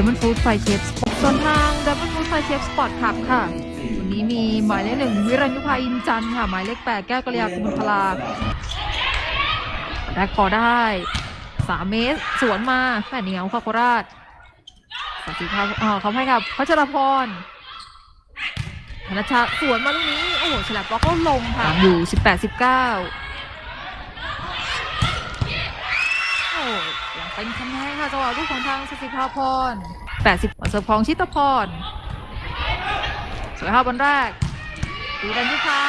Diamond Food Fly Chef ส่วนทาง Diamond Food Fly Chef Sport Club ค่ะวันนี้มีหมายเลขหนึ่งวิรัญยุภาอินจันค่ะ หมายเลขแปดแก้วกระยากุมพลาแรกพอได้สามเมตร สวนมาแม่เหนียวค่ะโคราชสวัสดีครับอ่าเขาให้ครับพัชรพรธนชาสวนมาลูกนี้ โอ้โหฉลับบล็อกก็ลงค่ะ อยู่สิบแปดสิบเก้าโอ้ยัง เป็นคะแนนค่ะจังหวะลูกของทางสสิภาพรแปดสิบเสิร์ฟของชิตพรสวยค่ะบอลแรกดูดันยุพา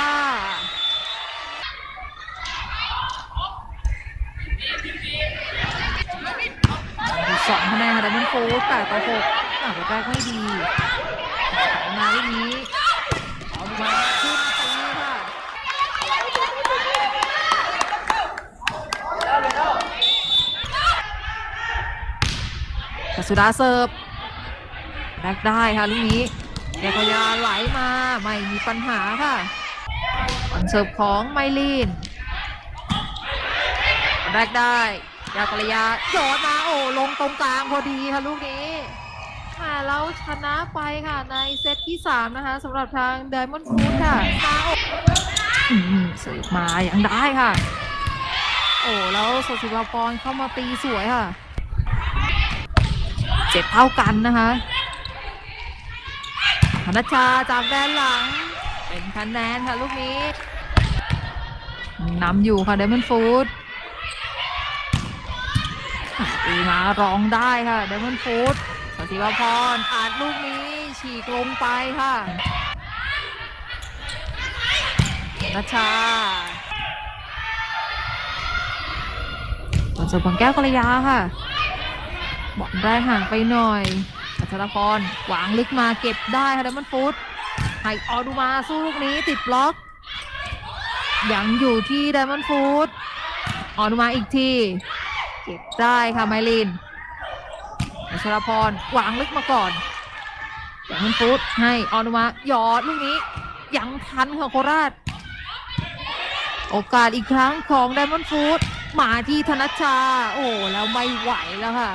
ดูสองคะแนนค่ะดันมันโฟร์แปดต่อหกอะบอลแรกไม่ดีมาลูกนี้เอามาขึ้นตีค่ะ กัสุดาเสิร์ฟแรกได้ค่ะลูกนี้แกกยาไหลมาไม่มีปัญหาค่ะบอลเสิร์ฟของไมลีนแรกได้ยากรยาโยนมาโอ้ลงตรงกลางพอดีค่ะลูกนี้ค่ะแล้วชนะไปค่ะในเซตที่ 3 นะคะสำหรับทางไดมอนด์ฟูดค่ะมาโอ้อืมเสิร์ฟมาอย่างได้ค่ะ โอ้แล้วสศิวาพรเข้ามาตีสวยค่ะ เจ็ดเท่ากันนะคะธนชาจากแดนหลัง เป็นคะแนนค่ะลูกนี้นำอยู่ค่ะเดมอนฟูดตีมารองได้ค่ะเดมอนฟูดสศิวพรอาจลูกนี้ฉีกลงไปค่ะธนชาบอลเสิร์ฟของแก้วกัลยาค่ะ บอลได้ห่างไปหน่อยอัชรพรหวางลึกมาเก็บได้ค่ะเดมอนฟูดให้ออดูมาสู้ลูกนี้ติดบล็อก ยังอยู่ที่เดมอนฟูดออดูมาอีกที เก็บได้ค่ะไมลินอัชรพรหวางลึกมาก่อนเดมอนฟูดให้ออดูมาหยอดลูกนี้ ยังทันค่ะโคราช โอกาสอีกครั้งของไดมอนฟูดมาที่ธนชชาโอ้แล้วไม่ไหวแล้วค่ะ